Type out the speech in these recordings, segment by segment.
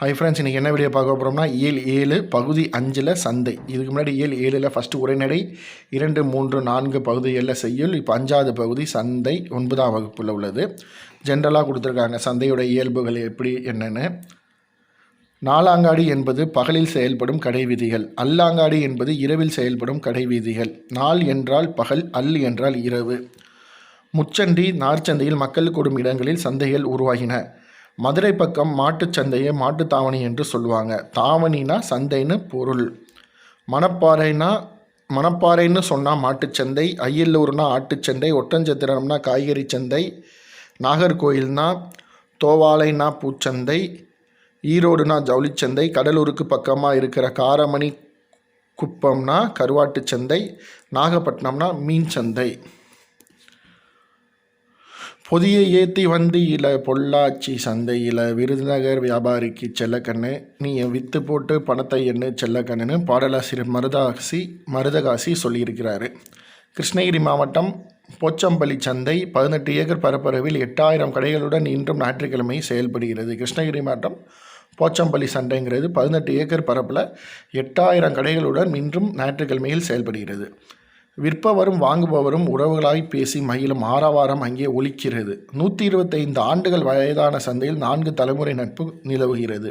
Hi friends இன்றைக்கி என்ன video பார்க்க போகிறோம்னா ஏழு ஏழு பகுதி அஞ்சில் சந்தை. இதுக்கு முன்னாடி ஏழு ஏழில் ஃபஸ்ட்டு உரைநடை இரண்டு மூன்று நான்கு பகுதிகளில் செய்யுள். இப்போ அஞ்சாவது பகுதி சந்தை ஒன்பதாம் வகுப்பில் உள்ளது. ஜென்ரலாக கொடுத்துருக்காங்க சந்தையோட இயல்புகள் எப்படி என்னென்னு. நாலாங்காடி என்பது பகலில் செயல்படும் கடைவீதிகள் அல்லாங்காடி என்பது இரவில் செயல்படும் கடைவீதிகள் நாள் என்றால் பகல் அல் என்றால் இரவு. முச்சந்தி நார்ச்சந்தையில் மக்கள் கூடும் இடங்களில் சந்தைகள் உருவாகின. மதுரை பக்கம் மாட்டுச் சந்தையை மாட்டுத் தாவணி என்று சொல்லுவாங்க. தாவணினா சந்தைன்னு பொருள். மணப்பாறைனா மணப்பாறைன்னு சொன்னால் மாட்டுச்சந்தை அய்யல்லூர்னா ஆட்டுச்சந்தை ஒட்டஞ்சத்திரம்னா காய்கறி சந்தை நாகர்கோயில்னா தோவாலைனா பூச்சந்தை ஈரோடுனா ஜவுளிச்சந்தை கடலூருக்கு பக்கமாக இருக்கிற காரமணி குப்பம்னா கருவாட்டுச்சந்தை நாகப்பட்டினம்னா மீன் சந்தை. புதிய ஏத்தி வந்து இல பொள்ளாச்சி சந்தையில் விருதுநகர் வியாபாரிக்கு செல்லக்கண்ணு நீ விற்று போட்டு பணத்தை எண்ணு செல்லக்கண்ணுன்னு பாடலாசிரியர் மருதாசி மருதகாசி சொல்லியிருக்கிறாரு. கிருஷ்ணகிரி மாவட்டம் போச்சம்பள்ளி சந்தை பதினெட்டு ஏக்கர் பரப்பளவில் எட்டாயிரம் கடைகளுடன் இன்றும் ஞாயிற்றுக்கிழமை செயல்படுகிறது. கிருஷ்ணகிரி மாவட்டம் போச்சம்பள்ளி சந்தைங்கிறது பதினெட்டு ஏக்கர் பரப்பில் எட்டாயிரம் கடைகளுடன் இன்றும் ஞாயிற்றுக்கிழமையில் செயல்படுகிறது. விற்பவரும் வாங்குபவரும் உறவுகளாய் பேசி மகிழும் ஆரவாரம் அங்கே ஒலிக்கிறது. நூற்றி இருபத்தைந்து ஆண்டுகள் வயதான சந்தையில் நான்கு தலைமுறை நட்பு நிலவுகிறது.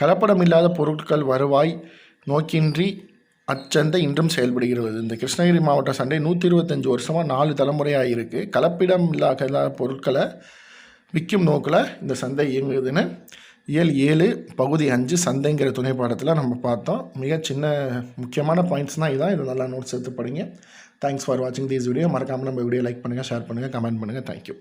கலப்படமில்லாத பொருட்கள் வருவாய் நோக்கின்றி அச்சந்தை இன்றும் செயல்படுகிறது. இந்த கிருஷ்ணகிரி மாவட்ட சண்டை நூற்றி இருபத்தஞ்சி வருஷமாக நாலு தலைமுறையாக இருக்குது கலப்பிடம் இல்லாத பொருட்களை விற்கும் நோக்கில் இந்த சந்தை இயங்குதுன்னு இயல் ஏழு பகுதி அஞ்சு சந்தைங்கிற துணை பாடத்தில் நம்ம பார்த்தோம். மிக சின்ன முக்கியமான பாயிண்ட்ஸ்னால் இதான். இது நல்லா நோட்ஸ் எடுத்து படிங்க. தேங்க்ஸ் ஃபார் வாட்சிங் தீஸ் வீடியோ மறக்காமல் நம்ம வீடியோ லைக் பண்ணுங்கள் ஷேர் பண்ணுங்கள் கமெண்ட் பண்ணுங்கள் தேங்க்யூ